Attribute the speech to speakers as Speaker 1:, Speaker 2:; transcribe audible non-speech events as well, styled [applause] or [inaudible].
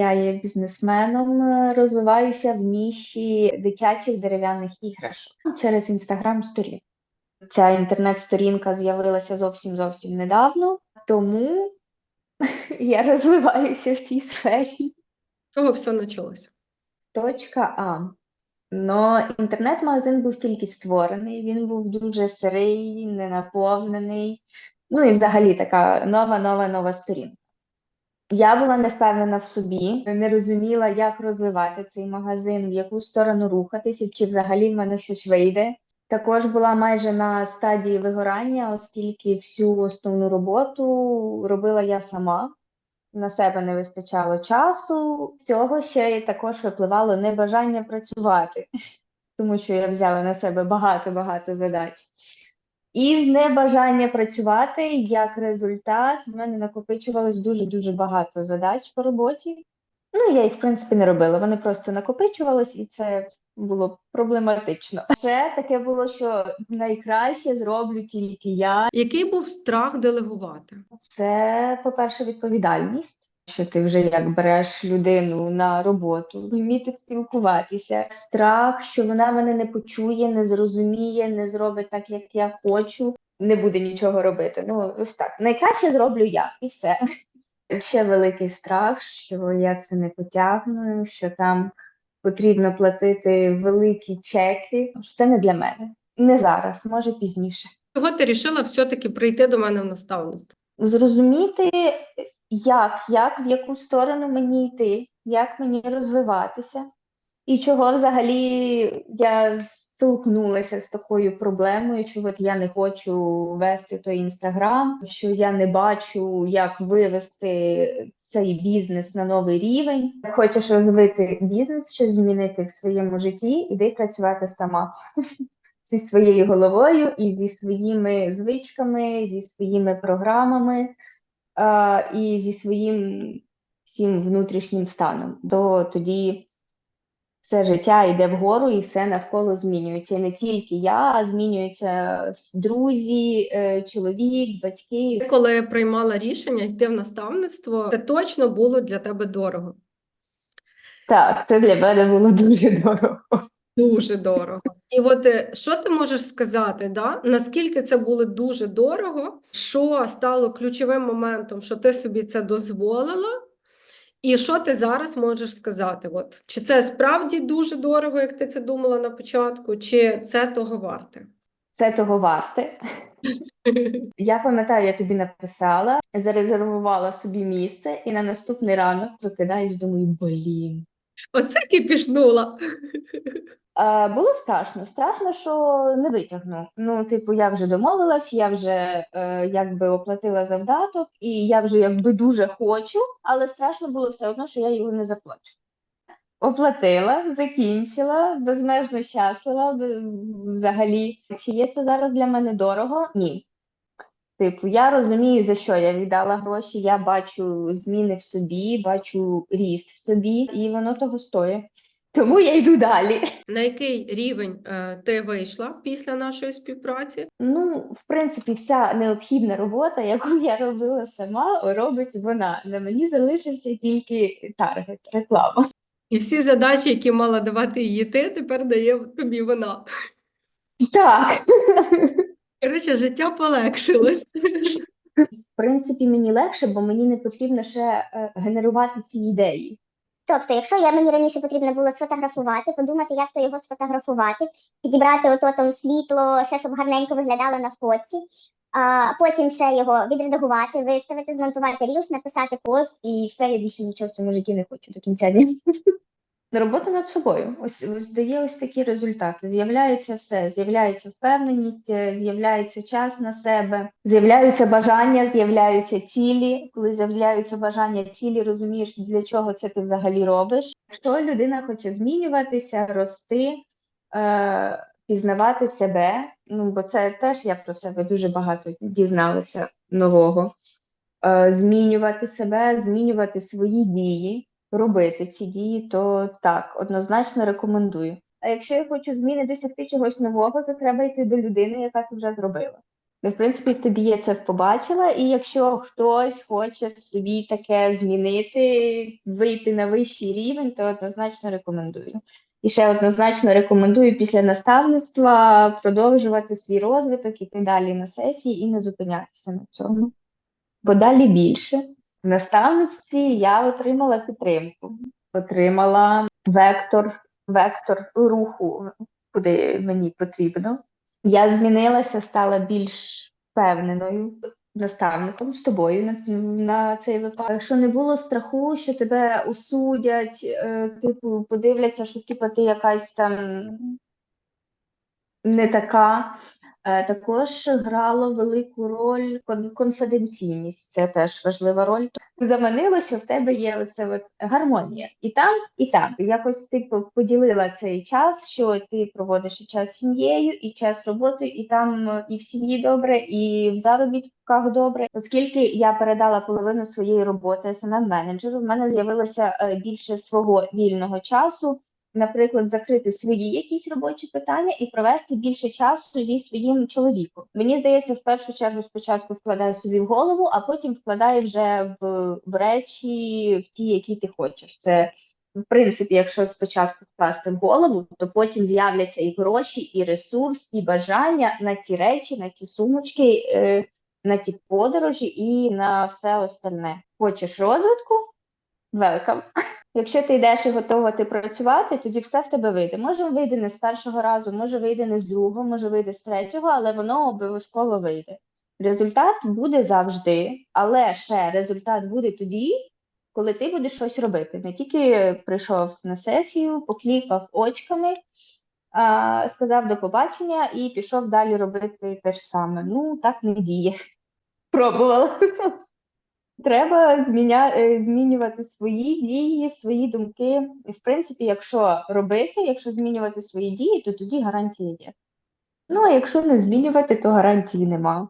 Speaker 1: Я є бізнесменом, е, розвиваюся в ніші дитячих дерев'яних іграшок через інстаграм сторінку. Ця інтернет-сторінка з'явилася зовсім зовсім недавно, тому [laughs] я розвиваюся в цій сфері.
Speaker 2: Чого все почалося?
Speaker 1: Точка А. Но інтернет-магазин був тільки створений, він був дуже сирий, ненаповнений. Ну і взагалі така нова, нова, нова сторінка. Я була не впевнена в собі, не розуміла, як розвивати цей магазин, в яку сторону рухатися, чи взагалі в мене щось вийде. Також була майже на стадії вигорання, оскільки всю основну роботу робила я сама. На себе не вистачало часу. Цього ще й також випливало небажання працювати, [laughs] тому що я взяла на себе багато-багато задач. І з небажання працювати, як результат, в мене накопичувалось дуже-дуже багато задач по роботі. Ну, я їх, в принципі, не робила. Вони просто накопичувались, і це було проблематично. Ще таке було, що найкраще зроблю тільки я.
Speaker 2: Який був страх делегувати?
Speaker 1: Це, по-перше, відповідальність. Що ти вже як береш людину на роботу, вміти спілкуватися, страх, що вона мене не почує, не зрозуміє, не зробить так, як я хочу, не буде нічого робити. Ну, ось так. Найкраще зроблю я, і все. Ще великий страх, що я це не потягну, що там потрібно платити великі чеки. що Це не для мене. Не зараз, може пізніше.
Speaker 2: Чого ти рішила все-таки прийти до мене в наставництво?
Speaker 1: зрозуміти, як, як, в яку сторону мені йти, як мені розвиватися, і чого взагалі я столкнулася з такою проблемою, що от я не хочу вести той інстаграм, що я не бачу, як вивести цей бізнес на новий рівень. Хочеш розвити бізнес, щось змінити в своєму житті, іди працювати сама [laughs] зі своєю головою і зі своїми звичками, зі своїми програмами і зі своїм всім внутрішнім станом. То тоді все життя йде вгору і все навколо змінюється. І не тільки я, а змінюються друзі, е, чоловік, батьки.
Speaker 2: Коли я приймала рішення йти в наставництво, це точно було для тебе дорого.
Speaker 1: Так, це для мене було дуже дорого.
Speaker 2: Дуже дорого. І от е, що ти можеш сказати, да? наскільки це було дуже дорого, що стало ключовим моментом, що ти собі це дозволила, і що ти зараз можеш сказати? От, чи це справді дуже дорого, як ти це думала на початку, чи це того варте?
Speaker 1: Це того варте. [laughs] Я пам'ятаю, я тобі написала, зарезервувала собі місце, і на наступний ранок прокидаюсь, думаю, блін.
Speaker 2: Оце кипішнула.
Speaker 1: Е, було страшно. Страшно, що не витягну. Ну, типу, я вже домовилась, я вже е, якби оплатила завдаток, і я вже якби дуже хочу, але страшно було все одно, що я його не заплачу. Оплатила, закінчила, безмежно щаслива взагалі. Чи є це зараз для мене дорого? Ні. Типу, я розумію, за що я віддала гроші, я бачу зміни в собі, бачу ріст в собі, і воно того стоїть. Тому я йду далі.
Speaker 2: На який рівень е, ти вийшла після нашої співпраці?
Speaker 1: Ну, в принципі, вся необхідна робота, яку [laughs] я робила сама, робить вона. На мені залишився тільки таргет, реклама.
Speaker 2: І всі задачі, які мала давати її ти, тепер дає тобі вона.
Speaker 1: Так.
Speaker 2: Коротше, життя полегшилось.
Speaker 1: В принципі, мені легше, бо мені не потрібно ще е, генерувати ці ідеї.
Speaker 3: Тобто, якщо я мені раніше потрібно було сфотографувати, подумати, як то його сфотографувати, підібрати ото там світло, ще щоб гарненько виглядало на фоці, а потім ще його відредагувати, виставити, змонтувати рілс, написати пост.
Speaker 1: І все, я більше нічого в цьому житті не хочу до кінця дня. Робота над собою. Ось, ось дає ось такі результати. З'являється все, з'являється впевненість, е, з'являється час на себе, з'являються бажання, з'являються цілі. Коли з'являються бажання, цілі, розумієш, для чого це ти взагалі робиш. Якщо людина хоче змінюватися, рости, е, пізнавати себе, ну бо це теж я про себе дуже багато дізналася нового. Е, змінювати себе, змінювати свої дії робити ці дії, то так, однозначно рекомендую. А якщо я хочу зміни досягти чогось нового, то треба йти до людини, яка це вже зробила. Ну, В принципі, в тобі я це побачила, і якщо хтось хоче собі таке змінити, вийти на вищий рівень, то однозначно рекомендую. І ще однозначно рекомендую після наставництва продовжувати свій розвиток, іти далі на сесії і не зупинятися на цьому. Бо далі більше. В наставництві я отримала підтримку, отримала вектор, вектор руху, куди мені потрібно. Я змінилася, стала більш впевненою наставником з тобою на, на цей випадок. Що не було страху, що тебе осудять, е, типу, подивляться, що типу, ти якась там не така. Е, Також грало велику роль кон- конфіденційність. Це теж важлива роль. Заманило, що в тебе є оце от гармонія і там, і там. Якось ти по- поділила цей час, що ти проводиш і час сім'єю, і час з роботою, і там е, і в сім'ї добре, і в заробітках добре. Оскільки я передала половину своєї роботи smm менеджеру, в мене з'явилося е, більше свого вільного часу наприклад, закрити свої якісь робочі питання і провести більше часу зі своїм чоловіком. Мені здається, в першу чергу спочатку вкладаю собі в голову, а потім вкладаю вже в, в речі, в ті, які ти хочеш. Це в принципі, якщо спочатку вкласти в голову, то потім з'являться і гроші, і ресурс, і бажання на ті речі, на ті сумочки, е, на ті подорожі і на все остальне. Хочеш розвитку? Welcome. Якщо ти йдеш і готова ти працювати, тоді все в тебе вийде. Може вийде не з першого разу, може вийде не з другого, може вийде з третього, але воно обов'язково вийде. Результат буде завжди, але ще результат буде тоді, коли ти будеш щось робити. Не тільки прийшов на сесію, поклікав очками, а, сказав до побачення і пішов далі робити те ж саме. Ну, так не діє. Пробувала. Треба зміня... е, змінювати свої дії, свої думки. І, в принципі, якщо робити, якщо змінювати свої дії, то тоді гарантії є. Ну, а якщо не змінювати, то гарантії нема.